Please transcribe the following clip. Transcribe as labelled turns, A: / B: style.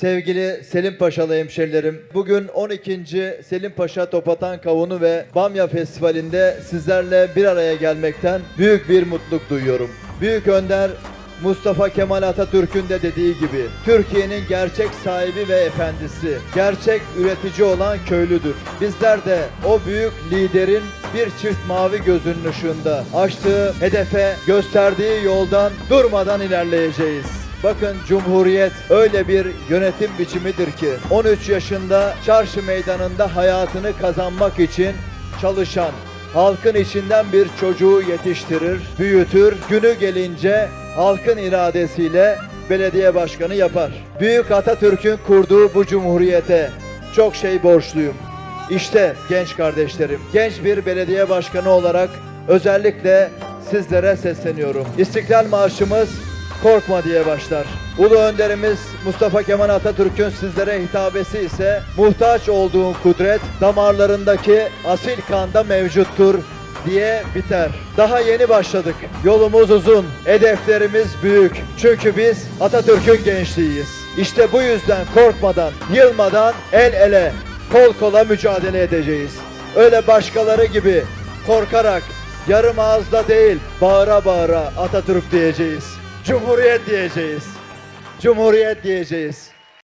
A: Sevgili Selim Paşalı hemşerilerim, bugün 12. Selim Paşa Topatan Kavunu ve Bamya Festivali'nde sizlerle bir araya gelmekten büyük bir mutluluk duyuyorum. Büyük Önder Mustafa Kemal Atatürk'ün de dediği gibi Türkiye'nin gerçek sahibi ve efendisi, gerçek üretici olan köylüdür. Bizler de o büyük liderin bir çift mavi gözünün ışığında açtığı hedefe gösterdiği yoldan durmadan ilerleyeceğiz. Bakın Cumhuriyet öyle bir yönetim biçimidir ki 13 yaşında çarşı meydanında hayatını kazanmak için çalışan, halkın içinden bir çocuğu yetiştirir, büyütür, günü gelince halkın iradesiyle belediye başkanı yapar. Büyük Atatürk'ün kurduğu bu cumhuriyete çok şey borçluyum. İşte genç kardeşlerim, genç bir belediye başkanı olarak özellikle sizlere sesleniyorum. İstiklal Marşımız korkma diye başlar. Ulu önderimiz Mustafa Kemal Atatürk'ün sizlere hitabesi ise muhtaç olduğun kudret damarlarındaki asil kanda mevcuttur diye biter. Daha yeni başladık. Yolumuz uzun, hedeflerimiz büyük. Çünkü biz Atatürk'ün gençliğiyiz. İşte bu yüzden korkmadan, yılmadan el ele, kol kola mücadele edeceğiz. Öyle başkaları gibi korkarak, yarım ağızda değil, bağıra bağıra Atatürk diyeceğiz. Cumhuriyet diyeceğiz. Cumhuriyet diyeceğiz.